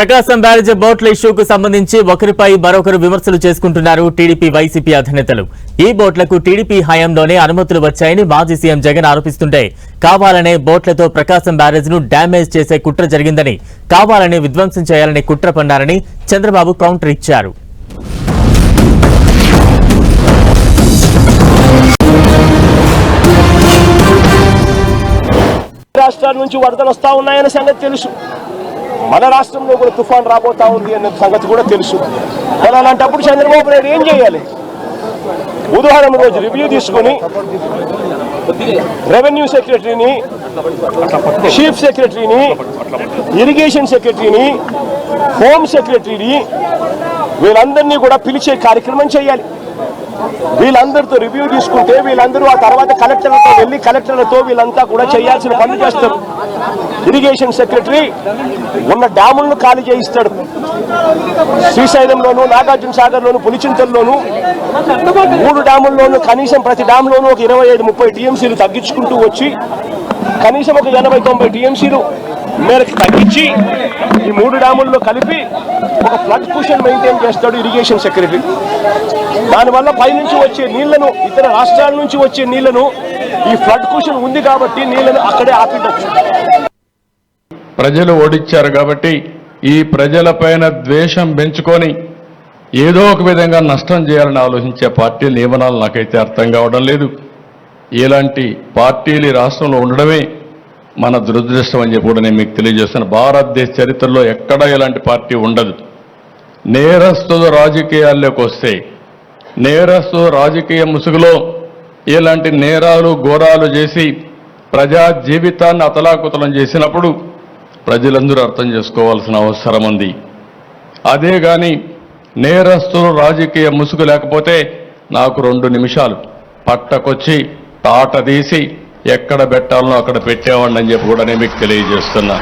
ప్రకాశం barrage బోట్ల ఇష్యూకు సంబంధించి ఒకరిపై మరొకరు విమర్శలు చేసుకుంటున్నారు టీడీపీ వైసీపీ అధినేతలు. ఈ బోట్లకు టీడీపీ హయాంలోనే అనుమతులు వచ్చాయని మాజీ సీఎం జగన్ ఆరోపిస్తుంటే కావాలనే బోట్లతో ప్రకాశం బ్యారేజ్ను డ్యామేజ్ చేసే కుట్ర జరిగిందని కావాలనే విధ్వంసం చేయాలని కుట్ర పన్నారని చంద్రబాబు కౌంటర్ ఇచ్చారు. రాష్ట్రాల నుంచి వరదలు వస్తా ఉన్నాయనే సంగతి తెలుసు. మన రాష్ట్రంలో కూడా తుఫాన్ రాబోతా ఉంది అనే సంగతి కూడా తెలుసు. మరి అలాంటప్పుడు చంద్రబాబు నాయుడు ఏం చేయాలి? బుధవారం రోజు రివ్యూ తీసుకొని రెవెన్యూ సెక్రటరీని చీఫ్ సెక్రటరీని ఇరిగేషన్ సెక్రటరీని హోమ్ సెక్రటరీని వీళ్ళందరినీ కూడా పిలిచే కార్యక్రమం చేయాలి. వీళ్ళందరితో రివ్యూ తీసుకుంటే వీళ్ళందరూ ఆ తర్వాత కలెక్టర్లతో వెళ్ళి కలెక్టర్లతో వీళ్ళంతా కూడా చేయాల్సిన పనులు చేస్తారు. ఇరిగేషన్ సెక్రటరీ ఉన్న డ్యాములను ఖాళీ చేయిస్తాడు. శ్రీశైలంలోను నాగార్జున సాగర్లోను పులిచింతల్లోను మూడు డ్యాముల్లోనూ కనీసం ప్రతి డ్యామ్లోనూ ఒక ఇరవై ఐదు ముప్పై టీఎంసీలు తగ్గించుకుంటూ వచ్చి కనీసం ఒక ఎనభై తొంభై టీఎంసీలు మేరకు తగ్గించి ఈ మూడు డ్యాముల్లో కలిపి ఒక ఫ్లడ్ కుషన్ మెయింటైన్ చేస్తాడు ఇరిగేషన్ సెక్రటరీ. దానివల్ల పైనుంచి వచ్చే నీళ్ళను ఇతర రాష్ట్రాల నుంచి వచ్చే నీళ్ళను ఈ ఫ్లడ్ కుషన్ ఉంది కాబట్టి నీళ్ళను అక్కడే ఆపిండొచ్చు ప్రజలు ఓడిచ్చారు కాబట్టి ఈ ప్రజలపైన ద్వేషం పెంచుకొని ఏదో ఒక విధంగా నష్టం చేయాలని ఆలోచించే పార్టీ నియమనాలు నాకైతే అర్థం కావడం లేదు. ఇలాంటి పార్టీలు రాష్ట్రంలో ఉండడమే మన దురదృష్టం అని చెప్పి కూడా నేను మీకు తెలియజేస్తాను. భారతదేశ చరిత్రలో ఎక్కడా ఇలాంటి పార్టీ ఉండదు. నేరస్తులు రాజకీయాల్లోకి వస్తే నేరస్తు రాజకీయ ముసుగులో ఇలాంటి నేరాలు ఘోరాలు చేసి ప్రజా జీవితాన్ని అతలాకుతలం చేసినప్పుడు ప్రజలందరూ అర్థం చేసుకోవాల్సిన అవసరం ఉంది. అదే కానీ నేరస్తులు రాజకీయ ముసుగు లేకపోతే నాకు రెండు నిమిషాలు. పట్టకొచ్చి తాట తీసి ఎక్కడ పెట్టాలనో అక్కడ పెట్టేవాడిని అని చెప్పి కూడా నేను మీకు తెలియజేస్తున్నా.